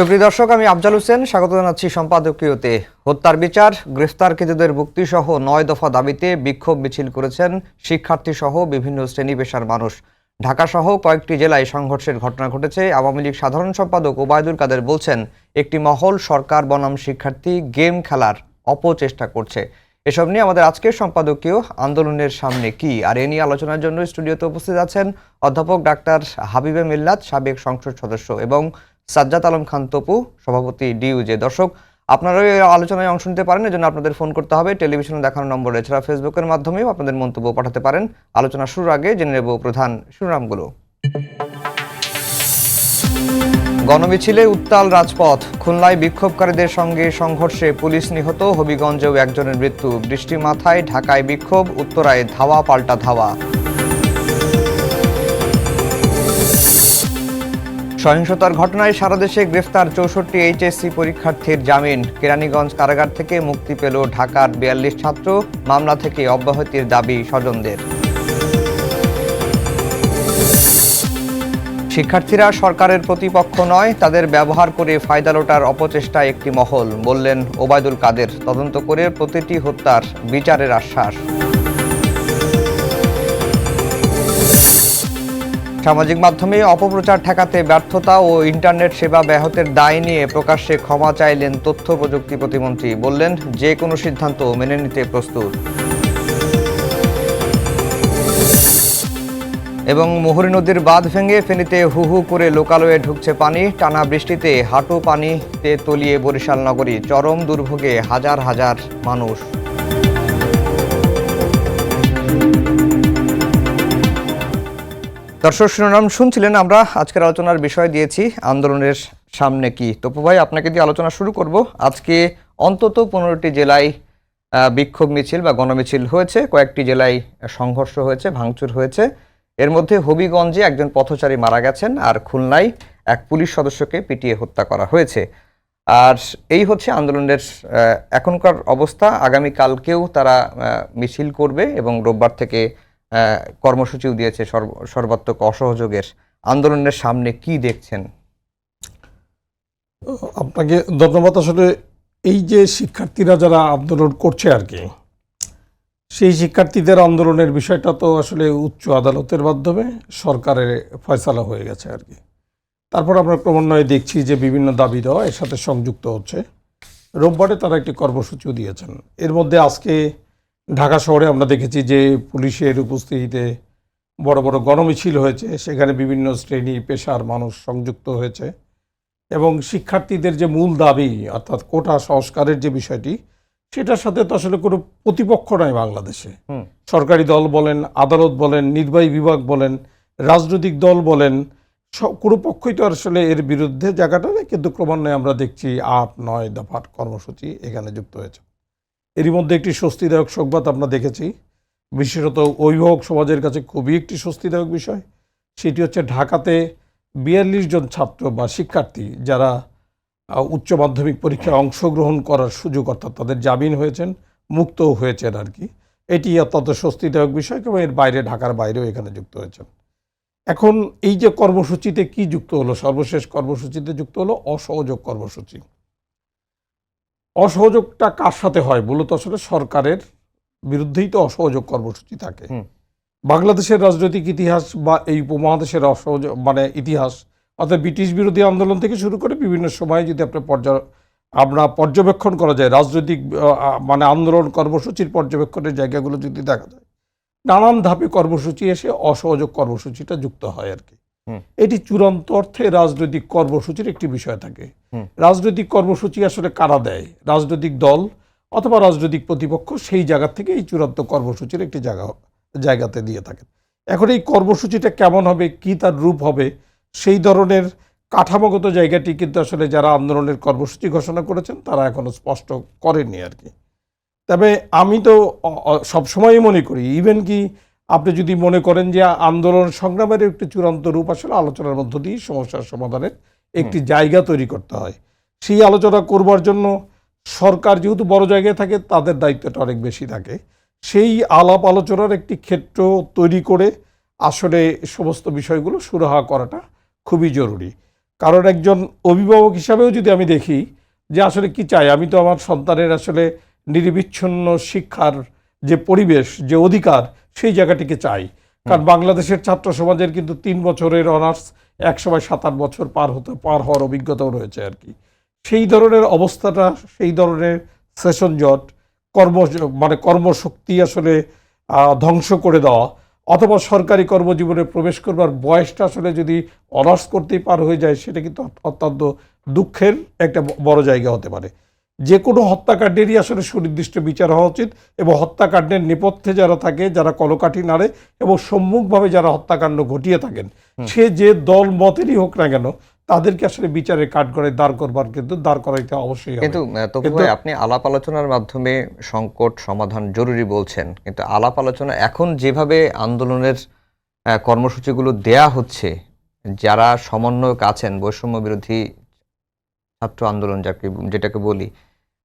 সুপ্রিয় দর্শক, আমি আফজাল হোসেন। স্বাগত জানাচ্ছি সম্পাদকীয়তে হত্যার বিচার, গ্রেফতারকৃতদের মুক্তি সহ নয় দফা দাবিতে বিক্ষোভ মিছিল করেছেন শিক্ষার্থী সহ বিভিন্ন শ্রেণি পেশার মানুষ। ঢাকা সহ কয়েকটি জেলায় সংঘর্ষের ঘটনা ঘটেছে। আওয়ামী লীগ সাধারণ সম্পাদক ওবায়দুল কাদের বলছেন, একটি মহল, সরকার, বনাম শিক্ষার্থী গেম খেলার অপচেষ্টা করছে। এসব নিয়ে আমাদের আজকের সম্পাদকীয় আন্দোলনের সামনে কি আর এ নিয়ে আলোচনার জন্য স্টুডিওতে উপস্থিত আছেন অধ্যাপক ডাক্তার হাবিবে মিল্লাত, সাবেক সংসদ সদস্য এবং সাজ্জাদ আলম খান তপু, সভাপতি ডিইউজে দর্শক। আপনারা এই আলোচনায় অংশ নিতে পারেন, এজন্য আপনাদের ফোন করতে হবে। টেলিভিশনে দেখানো নম্বর, এছাড়া ফেসবুকের মাধ্যমেও আপনাদের মন্তব্য পাঠাতে পারেন। আলোচনা শুরুর আগে জেনে নেব প্রধান শিরোনামগুলো। গণমিছিলে উত্তাল রাজপথ, খুলনায় বিক্ষোভকারীদের সঙ্গে সংঘর্ষে পুলিশ নিহত, হবিগঞ্জেও একজনের মৃত্যু। বৃষ্টি মাথায় ঢাকায় বিক্ষোভ, উত্তরায় ধাওয়া, পাল্টা ধাওয়া। সহিংসতার ঘটনায় সারা দেশে গ্রেফতার চৌষট্টি এইচএসসি পরীক্ষার্থীর জামিন। কেরানীগঞ্জ কারাগার থেকে মুক্তি পেল ঢাকার বিয়াল্লিশ ছাত্র, মামলা থেকে অব্যাহতির দাবি স্বজনদের। শিক্ষার্থীরা সরকারের প্রতিপক্ষ নয়, তাদের ব্যবহার করে ফায়দা লোটার অপচেষ্টা একটি মহল, বললেন ওবায়দুল কাদের, তদন্ত করে প্রতিটি হত্যার বিচারের আশ্বাস। সামাজিক মাধ্যমে অপপ্রচার ঠেকাতে ব্যর্থতা ও ইন্টারনেট সেবা ব্যাহতের দায় নিয়ে প্রকাশ্যে ক্ষমা চাইলেন তথ্য প্রযুক্তি প্রতিমন্ত্রী। বললেন, যে কোনো সিদ্ধান্ত মেনে নিতে প্রস্তুত। এবং মুহুরী নদীর বাঁধ ভেঙে ফেনীতে হু হু করে লোকালয়ে ঢুকছে পানি। টানা বৃষ্টিতে হাঁটু পানিতে তলিয়ে বরিশাল নগরী চরম দুর্ভোগে হাজার হাজার মানুষ। দর্শক শিরোনাম শুনছিলেন আমরা। আজকের আলোচনার বিষয় দিয়েছি, আন্দোলনের সামনে কি? তপু ভাই, আপনাকে দিয়ে আলোচনা শুরু করব। আজকে অন্তত পনেরোটি জেলায় বিক্ষোভ মিছিল বা গণমিছিল হয়েছে, কয়েকটি জেলায় সংঘর্ষ হয়েছে, ভাঙচুর হয়েছে। এর মধ্যে হবিগঞ্জে একজন পথচারী মারা গেছেন আর খুলনায় এক পুলিশ সদস্যকে পিটিয়ে হত্যা করা হয়েছে। আর এই হচ্ছে আন্দোলনের এখনকার অবস্থা। আগামী কালকেও তারা মিছিল করবে এবং রোববার থেকে কর্মসূচিও দিয়েছে, সর্ব- সর্বাত্মক অসহযোগের আন্দোলনের সামনে কি দেখছেন? আপনাকে ধন্যবাদ। আসলে এই যে শিক্ষার্থীরা যারা আন্দোলন করছে আর কি, সেই শিক্ষার্থীদের আন্দোলনের বিষয়টা তো আসলে উচ্চ আদালতের মাধ্যমে সরকারের ফয়সালা হয়ে গেছে আর কি। তারপর আমরা ক্রমান্বয়ে দেখছি যে বিভিন্ন দাবি দেওয়া এর সাথে সংযুক্ত হচ্ছে। রোববারে তারা একটি কর্মসূচিও দিয়েছেন। এর মধ্যে আজকে ঢাকা শহরে আমরা দেখেছি যে পুলিশের উপস্থিতিতে বড় বড় গণমিছিল হয়েছে সেখানে বিভিন্ন শ্রেণি পেশার মানুষ সংযুক্ত হয়েছে। এবং শিক্ষার্থীদের যে মূল দাবি অর্থাৎ কোটা সংস্কারের যে বিষয়টি সেটার সাথে তো আসলে কোনো প্রতিপক্ষ নয় বাংলাদেশে। সরকারি দল বলেন আদালত বলেন নির্বাহী বিভাগ বলেন রাজনৈতিক দল বলেন সব কোনো পক্ষই তো আসলে এর বিরুদ্ধে জায়গাটা নেই। কিন্তু ক্রমান্বয়ে আমরা দেখছি আট নয় দফার কর্মসূচি এখানে যুক্ত হয়েছে। এরই মধ্যে একটি স্বস্তিদায়ক সংবাদ আমরা দেখেছি। বিশেষত অভিভাবক সমাজের কাছে খুবই একটি স্বস্তিদায়ক বিষয়। সেটি হচ্ছে ঢাকাতে বিয়াল্লিশ জন ছাত্র বা শিক্ষার্থী যারা উচ্চ মাধ্যমিক পরীক্ষায় অংশগ্রহণ করার সুযোগ অর্থাৎ তাদের জামিন হয়েছেন, মুক্তও হয়েছেন আর কি। এটি অত্যন্ত স্বস্তিদায়ক বিষয় এবং এর বাইরে, ঢাকার বাইরেও এখানে যুক্ত হয়েছেন। এখন এই যে কর্মসূচিতে কি যুক্ত হলো? সর্বশেষ কর্মসূচিতে যুক্ত হলো অসহযোগ কর্মসূচি। অসহযোগটা কার সাথে হয়? মূলত আসলে সরকারের বিরুদ্ধেই তো অসহযোগ কর্মসূচি থাকে। বাংলাদেশের রাজনৈতিক ইতিহাস বা এই উপমহাদেশের অসহযোগ মানে ইতিহাস অর্থাৎ ব্রিটিশ বিরোধী আন্দোলন থেকে শুরু করে বিভিন্ন সময়ে যদি আপনার পর্যা আমরা পর্যবেক্ষণ করা যায় রাজনৈতিক মানে আন্দোলন কর্মসূচির পর্যবেক্ষণের জায়গাগুলো যদি দেখা যায় নানান ধাপে কর্মসূচি এসে অসহযোগ কর্মসূচিটা যুক্ত হয় আর কি। এটি চূড়ান্ত অর্থে রাজনৈতিক কর্মসূচির একটি বিষয় থাকে। রাজনৈতিক কর্মসূচি আসলে কারা দেয়? রাজনৈতিক দল অথবা রাজনৈতিক প্রতিপক্ষ সেই জায়গা থেকে এই চূড়ান্ত কর্মসূচির একটি জায়গা জায়গাতে দিয়ে থাকেন এখন এই কর্মসূচিটা কেমন হবে কি তার রূপ হবে সেই ধরনের কাঠামোগত জায়গাটি কিন্তু আসলে যারা আন্দোলনের কর্মসূচি ঘোষণা করেছেন তারা এখনও স্পষ্ট করেননি আর কি। তবে আমি তো সবসময়ই মনে করি ইভেন কি আপনি যদি মনে করেন যে আন্দোলন সংগ্রামের একটি চূড়ান্ত রূপ আসলে আলোচনার মধ্য দিয়ে সমস্যার সমাধানের একটি জায়গা তৈরি করতে হয়। সেই আলোচনা করবার জন্য সরকার যেহেতু বড় জায়গায় থাকে তাদের দায়িত্বটা অনেক বেশি থাকে। সেই আলাপ আলোচনার একটি ক্ষেত্র তৈরি করে আসলে সমস্ত বিষয়গুলো সুরাহা করাটা খুবই জরুরি। কারণ একজন অভিভাবক হিসাবেও যদি আমি দেখি যে আসলে কি চাই আমি তো আমার সন্তানের আসলে নিরবিচ্ছিন্ন শিক্ষার যে পরিবেশ যে অধিকার সেই জায়গাটিকে চাই। কারণ বাংলাদেশের ছাত্র সমাজের কিন্তু তিন বছরের অনার্স এক সময় সাত আট বছর পার হতে পার হওয়ার অভিজ্ঞতাও রয়েছে আর কি। সেই ধরনের অবস্থাটা সেই ধরনের সেশন জট কর্ম মানে কর্মশক্তি আসলে ধ্বংস করে দেওয়া অথবা সরকারি কর্মজীবনে প্রবেশ করবার বয়সটা আসলে যদি অনার্স করতেই পার হয়ে যায় সেটা কিন্তু অত্যন্ত দুঃখের একটা বড় জায়গা হতে পারে। যে কোনো হত্যাকাণ্ডেরই আসলে সুনির্দিষ্ট বিচার হওয়া উচিত এবং হত্যাকাণ্ডের নেপথ্যে যারা থাকে যারা কলকাঠি নাড়ে এবং সম্মুখভাবে যারা হত্যাকাণ্ড ঘটিয়ে থাকেন সে যে দল মতেরই হোক না কেন তাদেরকে আসলে বিচারের কাঠগড়ায় দাঁড় করবার কিন্তু দাঁড় করাইতে অবশ্যই কিন্তু আপনি আলাপ আলোচনার মাধ্যমে সংকট সমাধান জরুরি বলছেন কিন্তু আলাপ আলোচনা এখন যেভাবে আন্দোলনের কর্মসূচিগুলো দেয়া হচ্ছে যারা সমন্বয়ক আছেন বৈষম্য বিরোধী ছাত্র আন্দোলন যাকে যেটাকে বলি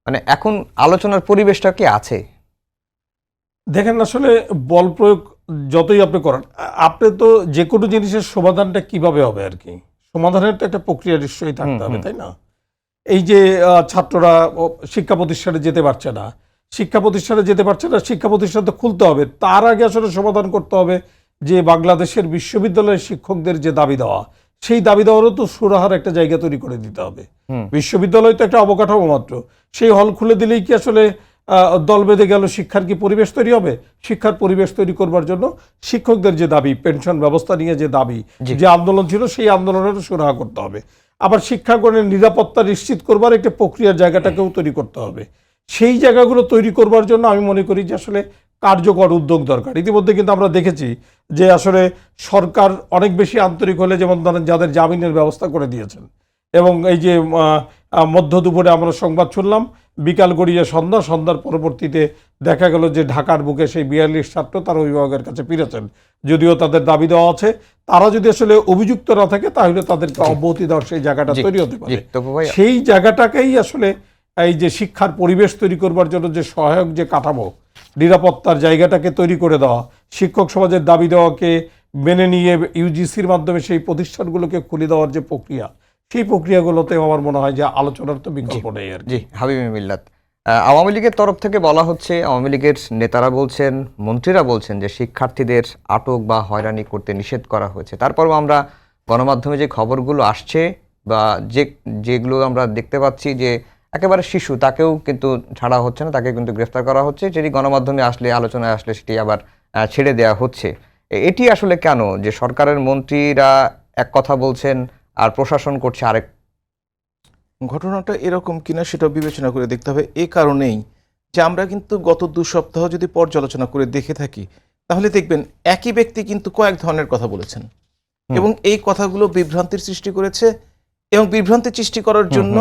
মানে এখন আলোচনার পরিবেশটা কি আছে? দেখেন আসলে বল প্রয়োগ যতই আপনি করেন আপনি তো যে কোনো জিনিসের সমাধানটা কীভাবে হবে আর কি? সমাধানের তো একটা প্রক্রিয়া নিশ্চয়ই থাকতে হবে তাই না? এই যে ছাত্ররা শিক্ষা প্রতিষ্ঠানে যেতে পারছে না শিক্ষা প্রতিষ্ঠানে যেতে পারছে না শিক্ষা প্রতিষ্ঠান তো খুলতে হবে তার আগে আসলে সমাধান করতে হবে যে বাংলাদেশের বিশ্ববিদ্যালয়ের শিক্ষকদের যে দাবি দেওয়া সেই দাবি দেওয়ারও তো সুরাহার একটা জায়গা তৈরি করে দিতে হবে। বিশ্ববিদ্যালয় তো একটা অবকাঠামো মাত্র। সেই হল খুলে দিলেই কি আসলে দল বেঁধে গেল শিক্ষার কি পরিবেশ তৈরি হবে? শিক্ষার পরিবেশ তৈরি করবার জন্য শিক্ষকদের যে দাবি পেনশন ব্যবস্থা নিয়ে যে দাবি যে আন্দোলন ছিল সেই আন্দোলনের সুরাহা করতে হবে। আবার শিক্ষাগণের নিরাপত্তা নিশ্চিত করবার একটা প্রক্রিয়ার জায়গাটাকেও তৈরি করতে হবে। সেই জায়গাগুলো তৈরি করবার জন্য আমি মনে করি যে আসলে কার্যকর উদ্যোগ দরকার। ইতিমধ্যে কিন্তু আমরা দেখেছি যে আসলে সরকার অনেক বেশি আন্তরিক হলে যেমন ধরেন যাদের জামিনের ব্যবস্থা করে দিয়েছেন। এবং এই যে মধ্য দুপুরে আমরা সংবাদ শুনলাম বিকাল গড়িয়ে সন্ধ্যা সন্ধ্যার পরবর্তীতে দেখা গেল যে ঢাকার বুকে সেই বিয়াল্লিশ ছাত্র তার অভিভাবকের কাছে ফিরেছেন। যদিও তাদের দাবি দেওয়া আছে তারা যদি আসলে অভিযুক্ত না থাকে তাহলে তাদেরকে অব্যাহতি দেওয়ার সেই জায়গাটা তৈরি হতে পারে। সেই জায়গাটাকেই আসলে এই যে শিক্ষার পরিবেশ তৈরি করবার জন্য যে সহায়ক যে কাঠামো নিরাপত্তার জায়গাটাকে তৈরি করে দেওয়া। শিক্ষক সমাজের দাবি দেওয়াকে মেনে নিয়ে ইউজিসির মাধ্যমে সেই প্রতিষ্ঠানগুলোকে খুলে দেওয়ার যে প্রক্রিয়া সেই প্রক্রিয়াগুলোতে আমার মনে হয় যে আলোচনার তো বিকল্প নেই আর জি হাবিবি মিল্লাত। আওয়ামী লীগের তরফ থেকে বলা হচ্ছে আওয়ামী লীগের নেতারা বলছেন মন্ত্রীরা বলছেন যে শিক্ষার্থীদের আটক বা হয়রানি করতে নিষেধ করা হয়েছে। তারপরও আমরা গণমাধ্যমে যে খবরগুলো আসছে বা যে যেগুলো আমরা দেখতে পাচ্ছি যে একেবারে শিশু তাকেও কিন্তু ছাড়া হচ্ছে না তাকে কিন্তু গ্রেফতার করা হচ্ছে। যেটি গণমাধ্যমে আসলে আলোচনায় আসলে সেটি আবার ছেড়ে দেওয়া হচ্ছে। এটি আসলে কেন? যে সরকারের মন্ত্রীরা এক কথা বলছেন আর প্রশাসন করছে আরেক ঘটনাটা এরকম কিনা সেটা বিবেচনা করে দেখতে হবে। এ কারণেই যে আমরা কিন্তু গত দু সপ্তাহ যদি পর্যালোচনা করে দেখে থাকি তাহলে দেখবেন একই ব্যক্তি কিন্তু কয়েক ধরনের কথা বলেছেন। এবং এই কথাগুলো বিভ্রান্তির সৃষ্টি করেছে এবং বিভ্রান্তি সৃষ্টি করার জন্য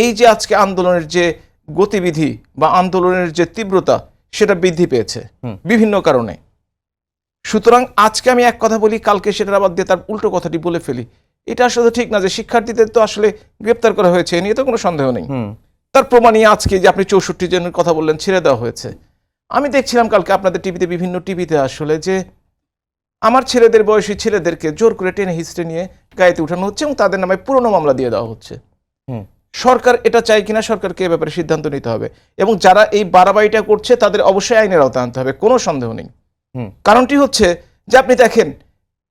এই যে আজকে আন্দোলনের যে গতিবিধি বা আন্দোলনের যে তীব্রতা সেটা বৃদ্ধি পেয়েছে। বিভিন্ন কারণে। সুতরাং আজকে আমি এক কথা বলি কালকে সেটা আবার দিয়ে তার উল্টো কথাটি বলে ফেলি। এটা আসলে ঠিক না যে শিক্ষার্থীদের তো আসলে গ্রেপ্তার করা হয়েছে এ নিয়ে তো কোনো সন্দেহ নেই। তার প্রমাণই আজকে যে আপনি চৌষট্টি জনের কথা বললেন ছেড়ে দেওয়া হয়েছে। আমি দেখছিলাম কালকে আপনাদের টিভিতে বিভিন্ন টিভিতে আসলে যে আমার ছেলেদের বয়সী ছেলেদেরকে জোর করে টেনে হিস্ট্রে নিয়ে গায়েতে উঠানো হচ্ছে এবং তাদের নামে পুরনো মামলা দিয়ে দেওয়া হচ্ছে। সরকার এটা চায় কিনা সরকারকে এ ব্যাপারে সিদ্ধান্ত নিতে হবে। এবং যারা এই বাড়াবাড়িটা করছে তাদের অবশ্যই আইনের আওতায় আনতে হবে কোনো সন্দেহ নেই। কারণটি হচ্ছে যে আপনি দেখেন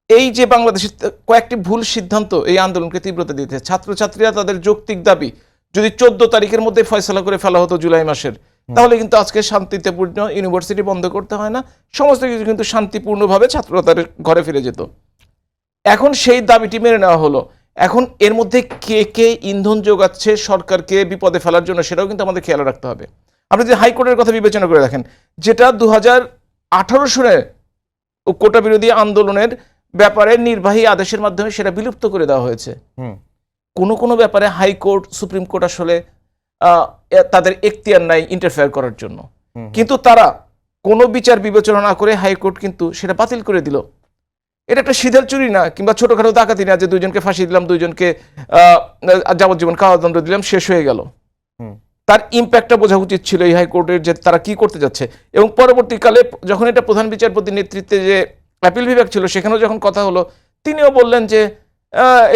এই যে বাংলাদেশের কয়েকটি ভুল সিদ্ধান্ত এই আন্দোলনকে তীব্রতা দিতে ছাত্রছাত্রীরা তাদের যৌক্তিক দাবি যদি চোদ্দ তারিখের মধ্যে ফয়সলা করে ফেলা হতো জুলাই মাসের তাহলে কিন্তু আজকে শান্তিপূর্ণ ইউনিভার্সিটি বন্ধ করতে হয় না। সমস্ত কিছু কিন্তু শান্তিপূর্ণভাবে ছাত্ররা তাদের ঘরে ফিরে যেত। এখন সেই দাবিটি মেনে নেওয়া হলো। এখন এর মধ্যে কে কে ইন্ধন যোগাচ্ছে সরকারকে বিপদে ফেলার জন্য সেটাও কিন্তু আমাদের খেয়াল রাখতে হবে। আপনি যদি হাইকোর্টের কথা বিবেচনা করে দেখেন যেটা দু হাজার আঠারো সনে কোটা বিরোধী আন্দোলনের ব্যাপারে নির্বাহী আদেশের মাধ্যমে সেটা বিলুপ্ত করে দেওয়া হয়েছে। হুম। কোনো কোনো ব্যাপারে হাইকোর্ট সুপ্রিম কোর্ট আসলে আহ, তাদের এখতিয়ার নাই ইন্টারফেয়ার করার জন্য। কিন্তু তারা কোনো বিচার বিবেচনা না করে হাইকোর্ট কিন্তু সেটা বাতিল করে দিল। এটা একটা সিধার চুরি না কিংবা ছোটখাটো ডাকাতি না যে দুইজনকে ফাঁসি দিলাম দুইজনকে যাবজ্জীবন কারাদণ্ড দিলাম শেষ হয়ে গেল। তার ইম্প্যাক্টটা বোঝা উচিত ছিল এই হাইকোর্টের যে তারা কি করতে যাচ্ছে। এবং পরবর্তীকালে যখন এটা প্রধান বিচারপতির নেতৃত্বে যে অ্যাপিল বিভাগ ছিল সেখানেও যখন কথা হলো তিনিও বললেন যে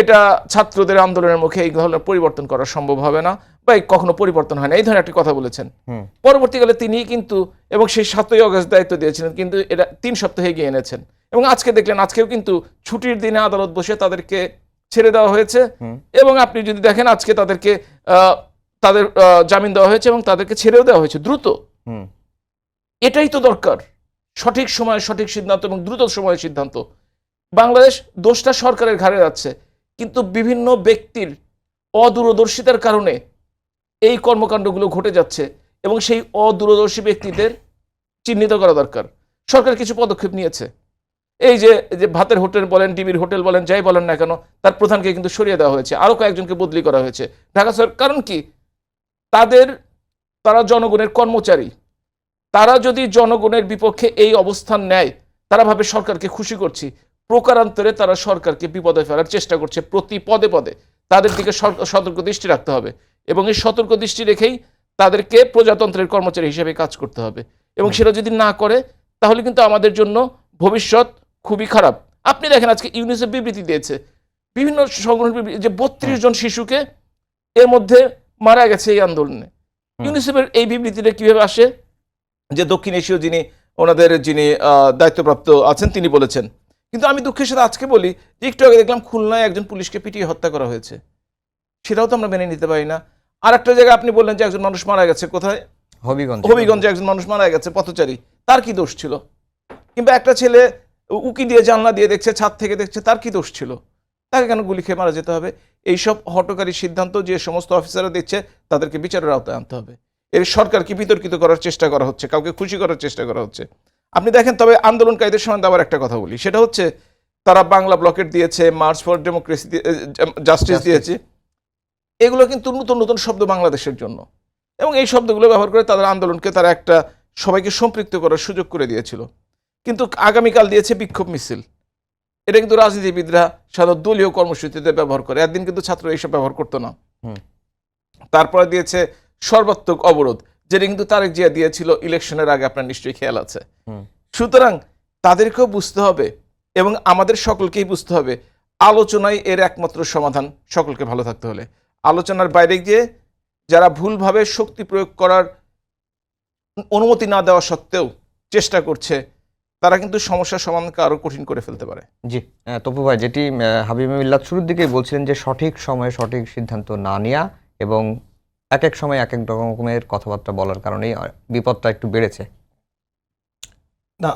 এটা ছাত্রদের আন্দোলনের মুখে এই ধরনের পরিবর্তন করা সম্ভব হবে না বা এই কখনো পরিবর্তন হয় না এই ধরনের একটি কথা বলেছেন। পরবর্তীকালে তিনি কিন্তু এবং সেই সাতই অগস্ট দায়িত্ব দিয়েছিলেন কিন্তু এটা তিন সপ্তাহে এগিয়ে এনেছেন। এবং আজকে দেখলেন আজকেও কিন্তু ছুটির দিনে আদালত বসে তাদেরকে ছেড়ে দেওয়া হয়েছে এবং আপনি যদি দেখেন আজকে তাদেরকে তাদের জামিন দেওয়া হয়েছে এবং তাদেরকে ছেড়েও দেওয়া হয়েছে দ্রুত। এটাই তো দরকার। সঠিক সময়ে সঠিক সিদ্ধান্ত এবং দ্রুত সময়ের সিদ্ধান্ত। বাংলাদেশ দোষটা সরকারের ঘাড়ে যাচ্ছে কিন্তু বিভিন্ন ব্যক্তির অদূরদর্শিতার কারণে এই কর্মকাণ্ডগুলো ঘটে যাচ্ছে এবং সেই অদূরদর্শী ব্যক্তিদের চিহ্নিত করা দরকার। সরকার কিছু পদক্ষেপ নিয়েছে। এই যে যে ভাতের হোটেল বলেন ডিবির হোটেল বলেন, যাই বলেন না কেন, তার প্রধানকে কিন্তু সরিয়ে দেওয়া হয়েছে। আরও কয়েকজনকে বদলি করা হয়েছে। ঢাকা সরকার কারণ কি? তাদের, তারা জনগণের কর্মচারী। তারা যদি জনগণের বিপক্ষে এই অবস্থান নেয়, তারা ভাবে সরকারকে খুশি করছি। প্রকারান্তরে তারা সরকারকে বিপদে ফেলার চেষ্টা করছে প্রতি পদে পদে। তাদের দিকে সতর্ক দৃষ্টি রাখতে হবে। এবং এই সতর্ক দৃষ্টি রেখেই তাদেরকে প্রজাতন্ত্রের কর্মচারী হিসেবে কাজ করতে হবে। এবং সেটা যদি না করে, তাহলে কিন্তু আমাদের জন্য ভবিষ্যৎ খুবই খারাপ। আপনি দেখেন আজকে ইউনিসেফ বিবৃতি দিয়েছে। বিভিন্ন সংগঠন যে বত্রিশ জন শিশুকে এর মধ্যে মারা গেছে এই আন্দোলনে। ইউনিসেফের এই বিবৃতিটা কীভাবে আসে? যে দক্ষিণ এশীয় যিনি ওনাদের যিনি দায়িত্বপ্রাপ্ত আছেন তিনি বলেছেন। কিন্তু আমি দুঃখের সাথে আজকে বলি যে একটু আগে দেখলাম খুলনায় একজন পুলিশকে পিটিয়ে হত্যা করা হয়েছে। সেটাও তো আমরা মেনে নিতে পারি না। আর একটা জায়গায় আপনি বললেন যে একজন মানুষ মারা গেছে কোথায়? হবিগঞ্জ। হবিগঞ্জে একজন মানুষ মারা গেছে পথচারী। তার কি দোষ ছিল? কিংবা একটা ছেলে উকি দিয়ে জানলা দিয়ে দেখছে ছাদ থেকে দেখছে তার কি দোষ ছিল? তাকে কেন গুলি খেয়ে মারা যেতে হবে? এইসব হটকারী সিদ্ধান্ত যে সমস্ত অফিসাররা দিচ্ছে তাদেরকে বিচারের আওতায় আনতে হবে। এর সরকারকে বিতর্কিত করার চেষ্টা করা হচ্ছে? কাউকে খুশি করার চেষ্টা করা হচ্ছে? আপনি দেখেন তবে আন্দোলনকারীদের সম্বন্ধে আবার একটা কথা বলি। সেটা হচ্ছে তারা বাংলা ব্লকেট দিয়েছে মার্চ ফর ডেমোক্রেসি জাস্টিস দিয়েছে। এগুলো কিন্তু নতুন নতুন শব্দ বাংলাদেশের জন্য। এবং এই শব্দগুলো ব্যবহার করে তাদের আন্দোলনকে তারা একটা সবাইকে সম্পৃক্ত করার সুযোগ করে দিয়েছিল। কিন্তু আগামীকাল দিয়েছে বিক্ষোভ মিছিল। এটা কিন্তু রাজনীতিবিদরা সাধারণত দলীয় কর্মসূচিতে ব্যবহার করে। একদিন কিন্তু ছাত্র এইসব ব্যবহার করতো না। তারপরে দিয়েছে সর্বাত্মক অবরোধ যেটা কিন্তু তারেক জিয়া দিয়েছিল ইলেকশনের আগে আপনার নিশ্চয়ই খেয়াল আছে। সুতরাং তাদেরকেও বুঝতে হবে এবং আমাদের সকলকেই বুঝতে হবে আলোচনায় এর একমাত্র সমাধান। সকলকে ভালো থাকতে হলে। আলোচনার বাইরে গিয়ে যারা ভুলভাবে শক্তি প্রয়োগ করার অনুমতি না দেওয়া সত্ত্বেও চেষ্টা করছে তারা কিন্তু সমস্যার সমাধানকে আরও কঠিন করে ফেলতে পারে। জি তপু ভাই যেটি আহ, হাবিব মিল্লাত শুরুর দিকেই বলছিলেন যে সঠিক সময়ে সঠিক সিদ্ধান্ত না নেওয়া এবং এক এক সময় এক এক রকমের কথাবার্তা বলার কারণেই বিপদটা একটু বেড়েছে। না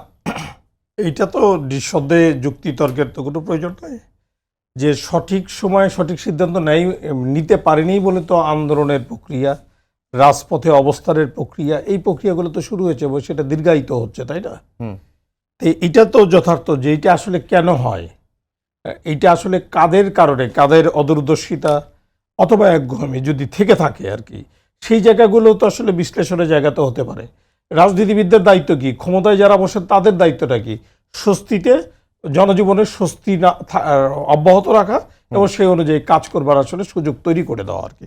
এইটা তো নিঃসন্দেহে যুক্তিতর্কের তো কোনো প্রয়োজন নাই। যে সঠিক সময়ে সঠিক সিদ্ধান্ত নেই নিতে পারেনি বলে তো আন্দোলনের প্রক্রিয়া রাজপথে অবস্থানের প্রক্রিয়া এই প্রক্রিয়াগুলো তো শুরু হয়েছে এবং সেটা দীর্ঘায়িত হচ্ছে তাই না? এটা তো যথার্থ যে এটা আসলে কেন হয়? এটা আসলে কাদের কারণে? কাদের অদূরদর্শিতা অথবা একঘমি যদি থেকে থাকে আর কি, সেই জায়গাগুলো তো আসলে বিশ্লেষণের জায়গা তো হতে পারে। রাজনীতিবিদদের দায়িত্ব কি? ক্ষমতায় যারা বসেন তাদের দায়িত্বটা কি? স্বস্তিতে, জনজীবনের স্বস্তি না অব্যাহত রাখা এবং সেই অনুযায়ী কাজ করবার আসলে সুযোগ তৈরি করে দেওয়া আর কি।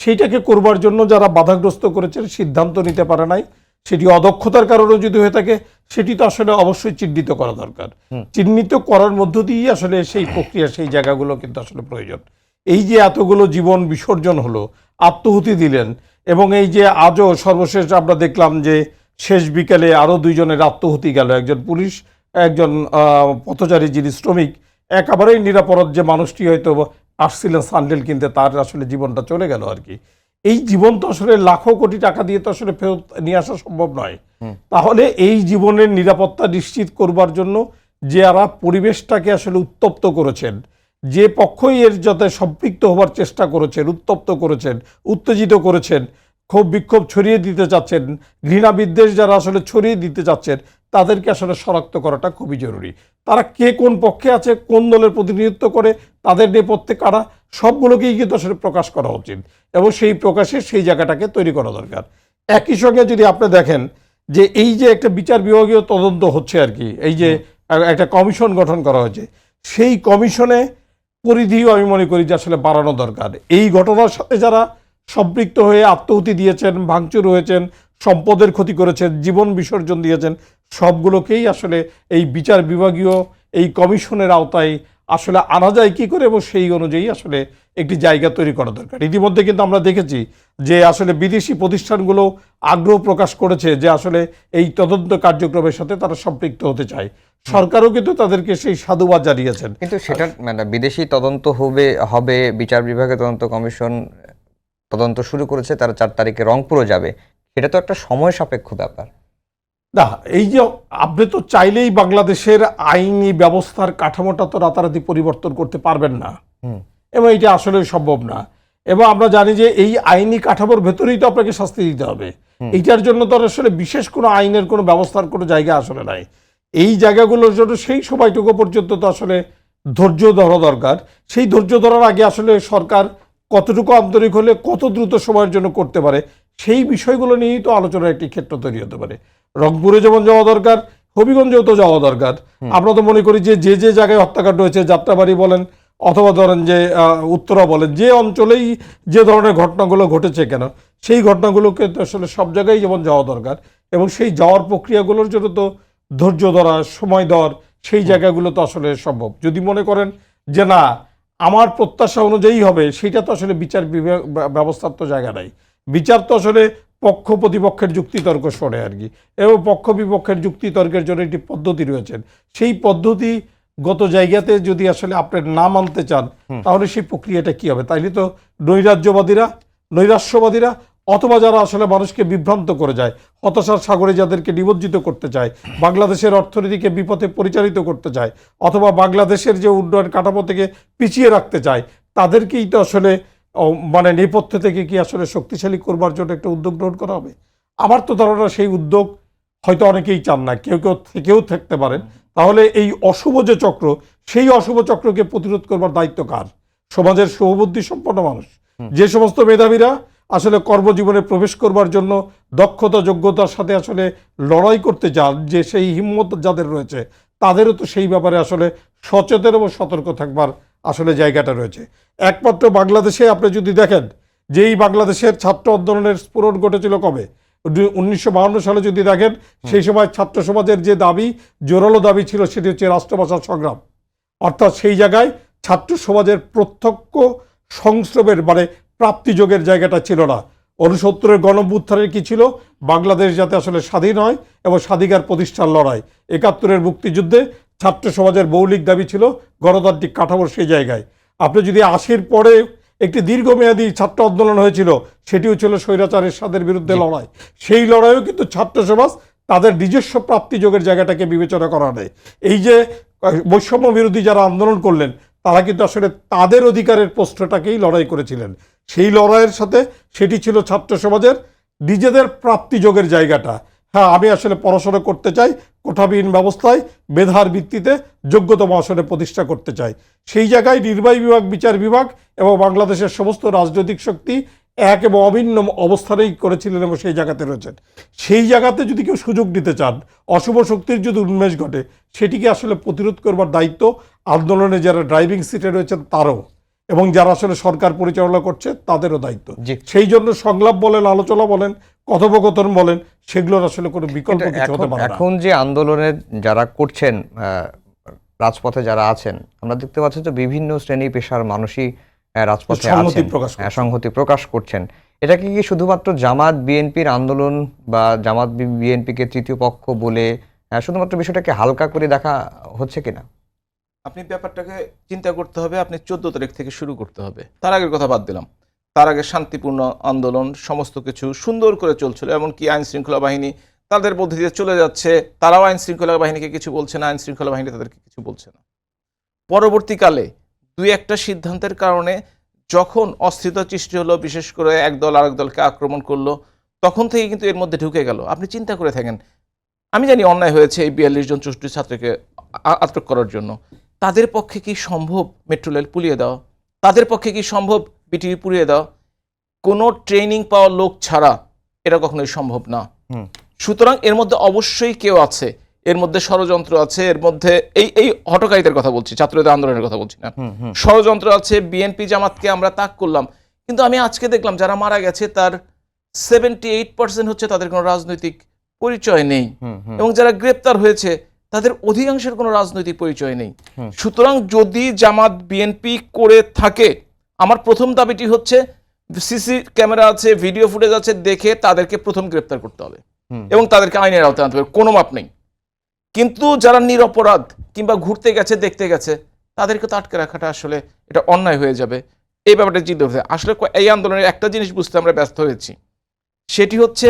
সেইটাকে করবার জন্য যারা বাধাগ্রস্ত করেছেন সিদ্ধান্ত নিতে পারে নাই। সেটি অদক্ষতার কারণে যদি হয়ে থাকে সেটি তো আসলে অবশ্যই চিহ্নিত করা দরকার। চিহ্নিত করার মধ্য দিয়েই আসলে সেই প্রক্রিয়া সেই জায়গাগুলো কিন্তু আসলে প্রয়োজন। এই যে এতগুলো জীবন বিসর্জন হলো আত্মহুতি দিলেন এবং এই যে আজও সর্বশেষ আমরা দেখলাম যে শেষ বিকেলে আরও দুইজনের আত্মহুতি গেল। একজন পুলিশ একজন পথচারী যিনি শ্রমিক একেবারেই নিরাপরাধ যে মানুষটি হয়তো আসছিলেন স্যান্ডেল কিনতে তার আসলে জীবনটা চলে গেল আর কি। এই জীবন তো আসলে লাখো কোটি টাকা দিয়ে তো আসলে ফেরত নিয়ে আসা সম্ভব নয়। তাহলে এই জীবনের নিরাপত্তা নিশ্চিত করবার জন্য যারা পরিবেশটাকে আসলে উত্তপ্ত করেছেন, যে পক্ষই এর যাতে সম্পৃক্ত হবার চেষ্টা করেছেন, উত্তপ্ত করেছেন, উত্তেজিত করেছেন, ক্ষোভ বিক্ষোভ ছড়িয়ে দিতে চাচ্ছেন, ঘৃণা বিদ্বেষ যারা আসলে ছড়িয়ে দিতে চাচ্ছেন তাদেরকে আসলে শনাক্ত করাটা খুবই জরুরি। তারা কে কোন পক্ষে আছে, কোন দলের প্রতিনিধিত্ব করে, তাদের নেপথ্যে কারা, সবগুলোকেই কিন্তু আসলে প্রকাশ করা উচিত। এবং সেই প্রকাশে সেই জায়গাটাকে তৈরি করা দরকার। একই সঙ্গে যদি আপনি দেখেন যে এই যে একটা বিচার বিভাগীয় তদন্ত হচ্ছে আর কি, এই যে একটা কমিশন গঠন করা হয়েছে, সেই কমিশনে পরিধিও আমি মনে করি যে আসলে বাড়ানো দরকার। এই ঘটনার সাথে যারা সম্পৃক্ত হয়ে আত্মহুতি দিয়েছেন, ভাঙচুর হয়েছেন, সম্পদের ক্ষতি করেছেন, জীবন বিসর্জন দিয়েছেন সবগুলোকেই আসলে এই বিচার বিভাগীয়, এই কমিশনের আওতায় আসলে আনা যায় কী করে এবং সেই অনুযায়ী আসলে একটি জায়গা তৈরি করা দরকার। ইতিমধ্যে কিন্তু আমরা দেখেছি যে আসলে বিদেশি প্রতিষ্ঠানগুলো আগ্রহ প্রকাশ করেছে যে আসলে এই তদন্ত কার্যক্রমের সাথে তারা সম্পৃক্ত হতে চায়। সরকারও কিন্তু তাদেরকে সেই সাধুবাদ জানিয়েছেন। কিন্তু সেটা মানে বিদেশি তদন্ত হবে হবে, বিচার বিভাগের তদন্ত কমিশন তদন্ত শুরু করেছে, তারা চার তারিখে রংপুরও যাবে। সেটা তো একটা সময় সাপেক্ষ ব্যাপার। না এই যে আপনি তো চাইলেই বাংলাদেশের আইনি ব্যবস্থার কাঠামোটা তো রাতারাতি পরিবর্তন করতে পারবেন না। এবং এটা আসলে সম্ভব না। এবং আমরা জানি যে এই আইনি কাঠামোর ভেতরেই তো আপনাকে শাস্তি দিতে হবে। এইটার জন্য তো আসলে বিশেষ কোনো আইনের কোনো ব্যবস্থার কোনো জায়গা আসলে নাই। এই জায়গাগুলোর জন্য সেই সময়টুকু পর্যন্ত তো আসলে ধৈর্য ধরা দরকার। সেই ধৈর্য ধরার আগে আসলে সরকার কতটুকু আন্তরিক হলে কত দ্রুত সময়ের জন্য করতে পারে সেই বিষয়গুলো নিয়েই তো আলোচনার একটি ক্ষেত্র তৈরি হতে পারে। রংপুরে যেমন যাওয়া দরকার হবিগঞ্জেও তো যাওয়া দরকার। আমরা তো মনে করি যে যে যে জায়গায় হত্যাকাণ্ড হয়েছে যাত্রাবাড়ি বলেন অথবা ধরেন যে উত্তরা বলেন যে অঞ্চলেই যে ধরনের ঘটনাগুলো ঘটেছে কেন সেই ঘটনাগুলোকে তো আসলে সব জায়গায় যেমন যাওয়া দরকার এবং সেই যাওয়ার প্রক্রিয়াগুলোর জন্য তো ধৈর্য ধরা সময় দেওয়ার সেই জায়গাগুলো তো আসলে সম্ভব। যদি মনে করেন যে না আমার প্রত্যাশা অনুযায়ী হবে সেটা তো আসলে বিচার বিভাগ ব্যবস্থার তো জায়গা নাই। বিচার তো আসলে পক্ষ প্রতিপক্ষের যুক্তিতর্ক শোনে আর কি। এবং পক্ষ বিপক্ষের যুক্তিতর্কের জন্য একটি পদ্ধতি রয়েছেন সেই পদ্ধতি গত জায়গাতে যদি আসলে আপনি না মানতে চান তাহলে সেই প্রক্রিয়াটা কি হবে? তাইলে তো নৈরাজ্যবাদীরা নৈরাশ্যবাদীরা অথবা যারা আসলে মানুষকে বিভ্রান্ত করে যায় হতাশার সাগরে যাদেরকে নিমজ্জিত করতে চায় বাংলাদেশের অর্থনীতিকে বিপথে পরিচালিত করতে চায় অথবা বাংলাদেশের যে উন্নয়ন কাঠামো থেকে পিছিয়ে রাখতে চায় তাদেরকেই তো আসলে মানে নেপথ্য থেকে কি আসলে শক্তিশালী করবার জন্য একটা উদ্যোগ গ্রহণ করা হবে? আমার তো ধারণা সেই উদ্যোগ হয়তো অনেকেই চান না কেউ কেউ থেকেও থাকতে পারেন। তাহলে এই অশুভ যে চক্র সেই অশুভ চক্রকে প্রতিরোধ করবার দায়িত্ব কার? সমাজের শুভবুদ্ধি সম্পন্ন মানুষ। যে সমস্ত মেধাবীরা আসলে কর্মজীবনে প্রবেশ করবার জন্য দক্ষতা যোগ্যতার সাথে আসলে লড়াই করতে চান যে সেই হিম্মত যাদের রয়েছে তাদেরও তো সেই ব্যাপারে আসলে সচেতন এবং সতর্ক থাকবার আসলে জায়গাটা রয়েছে। একমাত্র বাংলাদেশে আপনি যদি দেখেন যে এই বাংলাদেশের ছাত্র আন্দোলনের স্ফুরণ ঘটেছিল কবে? উনিশশো বাহান্ন সালে যদি দেখেন সেই সময় ছাত্র সমাজের যে দাবি জোরালো দাবি ছিল সেটি হচ্ছে রাষ্ট্রভাষার সংগ্রাম। অর্থাৎ সেই জায়গায় ছাত্র সমাজের প্রত্যক্ষ সংস্রবের মানে প্রাপ্তিযোগের জায়গাটা ছিল না। অনুসত্তরের গণভ্যুত্থানের কি ছিল? বাংলাদেশ যাতে আসলে স্বাধীন হয় এবং স্বাধিকার প্রতিষ্ঠার লড়াই। একাত্তরের মুক্তিযুদ্ধে ছাত্র সমাজের মৌলিক দাবি ছিল গণতান্ত্রিক কাঠামোর সেই জায়গায়। আপনি যদি আশির পরে একটি দীর্ঘমেয়াদী ছাত্র আন্দোলন হয়েছিল সেটিও ছিল স্বৈরাচারের সাদের বিরুদ্ধে লড়াই। সেই লড়াইও কিন্তু ছাত্র সমাজ তাদের নিজস্ব প্রাপ্তিযোগের জায়গাটাকে বিবেচনা করা নেই। এই যে বৈষম্য বিরোধী যারা আন্দোলন করলেন তারা কিন্তু আসলে তাদের অধিকারের প্রশ্নটাকেই লড়াই করেছিলেন। সেই লড়াইয়ের সাথে সেটি ছিল ছাত্র সমাজের নিজেদের প্রাপ্তিযোগের জায়গাটা। হ্যাঁ আমি আসলে পড়াশোনা করতে চাই কোঠাবিহীন ব্যবস্থায় মেধার ভিত্তিতে যোগ্যতম আসনে প্রতিষ্ঠা করতে চাই। সেই জায়গায় নির্বাহী বিভাগ বিচার বিভাগ এবং বাংলাদেশের সমস্ত রাজনৈতিক শক্তি এক এবং অভিন্ন অবস্থানেই করেছিলেন এবং সেই জায়গাতে রয়েছেন। সেই জায়গাতে যদি কেউ সুযোগ দিতে চান অশুভ শক্তির যদি উন্মেষ ঘটে সেটিকে আসলে প্রতিরোধ করবার দায়িত্ব? আন্দোলনে যারা ড্রাইভিং সিটে রয়েছেন তারও। এবং যারা আসলে সরকার পরিচালনা করছে তাদেরও দায়িত্ব। সেই জন্য সংলাপ বলেন আলোচনা বলেন কথোপকথন বলেন সেগুলোর আসলে কোনো বিকল্প কিছু হতে এখন পারে এখন যে আন্দোলনের যারা করছেন আহ, রাজপথে যারা আছেন আমরা দেখতে পাচ্ছি যে বিভিন্ন শ্রেণি পেশার মানুষই আহ, রাজপথে আছেন প্রকাশ হ্যাঁ, সংহতি প্রকাশ করছেন। এটা কি কি শুধুমাত্র জামাত বিএনপির আন্দোলন বা জামাত বিএনপিকে তৃতীয় পক্ষ বলে আহ, শুধুমাত্র বিষয়টাকে হালকা করে দেখা হচ্ছে কিনা? আপনি ব্যাপারটাকে চিন্তা করতে হবে আপনি চোদ্দ তারিখ থেকে শুরু করতে হবে। তার আগের কথা বাদ দিলাম। তার আগে শান্তিপূর্ণ আন্দোলন, সমস্ত কিছু সুন্দর করে চলছিল, এমনকি আইন শৃঙ্খলা বাহিনী তাদের মধ্যে দিয়ে চলে যাচ্ছে। তারাও আইন শৃঙ্খলা বাহিনীকে কিছু বলছে না, আইন শৃঙ্খলা বাহিনী তাদেরকে কিছু বলছে না। পরবর্তীকালে দুই একটা সিদ্ধান্তের কারণে যখন অস্থিরতা সৃষ্টি হলো, বিশেষ করে এক দল আরেক দলকে আক্রমণ করল, তখন থেকে কিন্তু এর মধ্যে ঢুকে গেল। আপনি চিন্তা করে থাকেন, আমি জানি অন্যায় হয়েছে এই বিয়াল্লিশ জন চৌষট্টি ছাত্রকে আটক করার জন্য। তাদের পক্ষে কি সম্ভব মেট্রো রেল পুড়িয়ে দেওয়া? তাদের পক্ষে কি সম্ভব বিটিভি পুড়িয়ে দাও। কোনো ট্রেনিং পাওয়া লোক ছাড়া এটা কখনোই সম্ভব না। সুতরাং এর মধ্যে অবশ্যই কেউ আছে এর মধ্যে ষড়যন্ত্র আছে এর মধ্যে এই এই হটকারীদের কথা বলছি ছাত্রদের আন্দোলনের কথা বলছি না। ষড়যন্ত্র আছে বিএনপি জামাতকে আমরা তাক করলাম। কিন্তু আমি আজকে দেখলাম যারা মারা গেছে তার সেভেন্টি এইট পার্সেন্ট হচ্ছে তাদের কোনো রাজনৈতিক পরিচয় নেই। এবং যারা গ্রেপ্তার হয়েছে তাদের অধিকাংশের কোনো রাজনৈতিক পরিচয় নেই। সুতরাং যদি জামাত বিএনপি করে থাকে আমার প্রথম দাবিটি হচ্ছে সিসি ক্যামেরা আছে ভিডিও ফুটেজ আছে দেখে তাদেরকে প্রথম গ্রেপ্তার করতে হবে। এবং তাদেরকে আইনের আওতায় আনতে হবে কোনো মাপ নেই। কিন্তু যারা নিরপরাধ কিংবা ঘুরতে গেছে দেখতে গেছে তাদেরকে তো আটকে রাখাটা আসলে এটা অন্যায় হয়ে যাবে। এই ব্যাপারটা চিন্তা করতে আসলে এই আন্দোলনের একটা জিনিস বুঝতে আমরা ব্যস্ত হয়েছি। সেটি হচ্ছে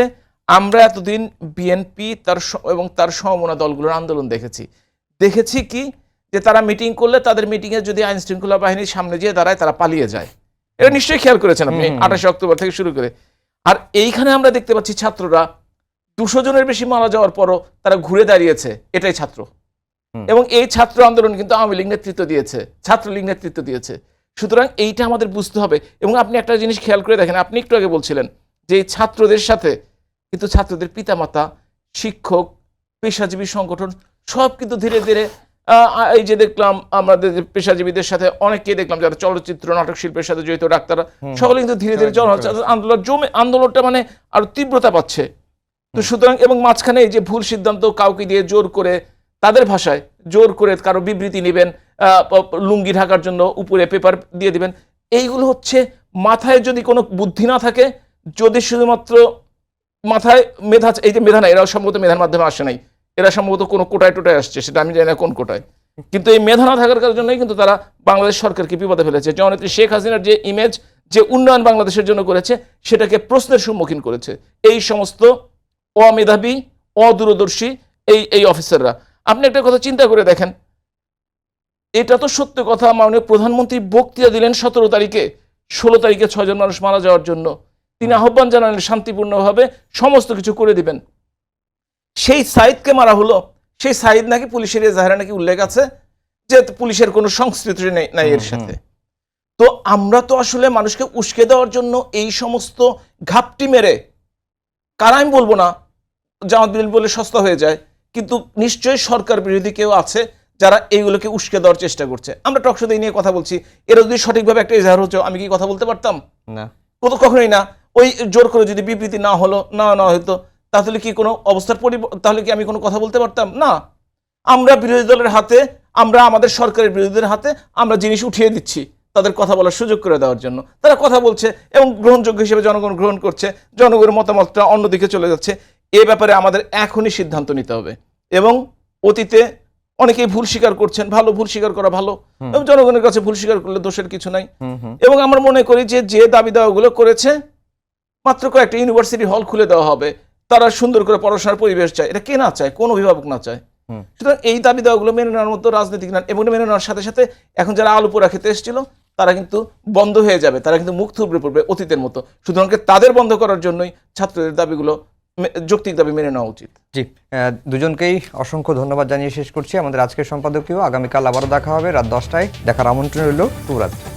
আমরা এতদিন বিএনপি তার এবং তার সমমনা দলগুলোর আন্দোলন দেখেছি। দেখেছি কি? যে তারা মিটিং করলে তাদের মিটিংয়ে যদি আইন শৃঙ্খলা বাহিনীর সামনে যেয়ে দাঁড়ায় তারা পালিয়ে যায়। এটা নিশ্চয়ই খেয়াল করেছেন আপনি। আঠাশে অক্টোবর থেকে শুরু করে। আর এইখানে আমরা দেখতে পাচ্ছি ছাত্ররা দুশো জনের বেশি মারা যাওয়ার পরও তারা ঘুরে দাঁড়িয়েছে এটাই ছাত্র। এবং এই ছাত্র আন্দোলন কিন্তু আওয়ামী লীগ নেতৃত্ব দিয়েছে ছাত্রলীগ নেতৃত্ব দিয়েছে। সুতরাং এইটা আমাদের বুঝতে হবে। এবং আপনি একটা জিনিস খেয়াল করে দেখেন আপনি একটু আগে বলছিলেন যে ছাত্রদের সাথে কিন্তু ছাত্রদের পিতামাতা শিক্ষক পেশাজীবী সংগঠন সব কিন্তু ধীরে ধীরে এই যে দেখলাম আমাদের পেশাজীবীদের সাথে অনেককেই দেখলাম যারা চলচ্চিত্র নাটক শিল্পের সাথে জড়িত ডাক্তাররা সকলে কিন্তু ধীরে ধীরে জন আন্দোলন জমে আন্দোলনটা মানে আরও তীব্রতা পাচ্ছে। তো সুতরাং এবং মাঝখানে এই যে ভুল সিদ্ধান্ত কাউকে দিয়ে জোর করে তাদের ভাষায় জোর করে কারও বিবৃতি নেবেন লুঙ্গি ঢাকার জন্য উপরে পেপার দিয়ে দিবেন এইগুলো হচ্ছে মাথায় যদি কোনো বুদ্ধি না থাকে যদি শুধুমাত্র মাথায় মেধা এই যে মেধা নাই এরা সম্ভবত মেধার মাধ্যমে আসে নাই এরা সম্ভবত কোনো কোটায় টোটায় আসছে, সেটা আমি জানি না কোন কোটায়। কিন্তু এই মেধা না থাকার জন্যই কিন্তু তারা বাংলাদেশ সরকারকে বিপদে ফেলেছে। জননেত্রী শেখ হাসিনার যে ইমেজ যে উন্নয়ন বাংলাদেশের জন্য করেছে, সেটাকে প্রশ্নের সম্মুখীন করেছে। এই সমস্ত অমেধাবী, অদূরদর্শী এই এই অফিসাররা আপনি একটা কথা চিন্তা করে দেখেন। এটা তো সত্য কথা, মাননীয় প্রধানমন্ত্রী বক্তৃতা দিলেন সতেরো তারিখে। ষোলো তারিখে ছয়জন মানুষ মারা যাওয়ার জন্য। তিনি আহ্বান জানালেন শান্তিপূর্ণভাবে সমস্ত কিছু করে দিবেন। সেই সাইদকে মারা হলো। সেই সাইদ নাকি পুলিশের এজাহারে নাকি উল্লেখ আছে যে পুলিশের কোনো সংস্কৃতি নেই নাই এর সাথে। তো আমরা তো আসলে মানুষকে উস্কে দেওয়ার জন্য এই সমস্ত ঘাপটি মেরে কারা আমি বলব না জামাত বিল বলে সস্তা হয়ে যায় কিন্তু নিশ্চয়ই সরকার বিরোধী কেউ আছে যারা এইগুলোকে উস্কে দেওয়ার চেষ্টা করছে। আমরা টকশোতে নিয়ে কথা বলছি। এরা যদি সঠিকভাবে একটা ইজাহার হচ্ছে আমি কি কথা বলতে পারতাম? না। কত কখনোই না। ওই জোর করে যদি বিবৃতি না হলো না না হতো তাহলে কি কোনো অবস্থার পরি তাহলে কি আমি কোনো কথা বলতে পারতাম? না। আমরা বিরোধী দলের হাতে আমরা আমাদের সরকারের বিরোধীদের হাতে আমরা জিনিস উঠিয়ে দিচ্ছি তাদের কথা বলার সুযোগ করে দেওয়ার জন্য। তারা কথা বলছে এবং গ্রহণযোগ্য হিসেবে জনগণ গ্রহণ করছে জনগণের মতামতটা অন্যদিকে চলে যাচ্ছে। এ ব্যাপারে আমাদের এখনই সিদ্ধান্ত নিতে হবে এবং অতীতে অনেকেই ভুল স্বীকার করছেন ভালো ভুল স্বীকার করা ভালো। এবং জনগণের কাছে ভুল স্বীকার করলে দোষের কিছু নাই। এবং আমরা মনে করি যে যে দাবি দাওয়াগুলো করেছে মাত্র কয়েকটা ইউনিভার্সিটি হল খুলে দেওয়া হবে। তারা সুন্দর করে পড়াশোনার পরিবেশ চায়। এটা কে না চায়? কোন অভিভাবক না চায়? হুম। সুতরাং এই দাবি দাওয়াগুলো মেনে নেওয়ার মতো রাজনৈতিক না এবং মেনে নেওয়ার সাথে সাথে এখন যারা আলু পোড়া খেতে এসেছিল তারা কিন্তু বন্ধ হয়ে যাবে। তারা কিন্তু মুখ থুবড়ে পড়বে অতীতের মতো। সুতরাং তাদের বন্ধ করার জন্যই ছাত্রদের দাবিগুলো যৌক্তিক দাবি মেনে নেওয়া উচিত। জি দুজনকেই অসংখ্য ধন্যবাদ জানিয়ে শেষ করছি। আমাদের আজকের সম্পাদকীয় আগামীকাল আবারও দেখা হবে রাত দশটায়। দেখার আমন্ত্রণ রইল শুভরাত্রি।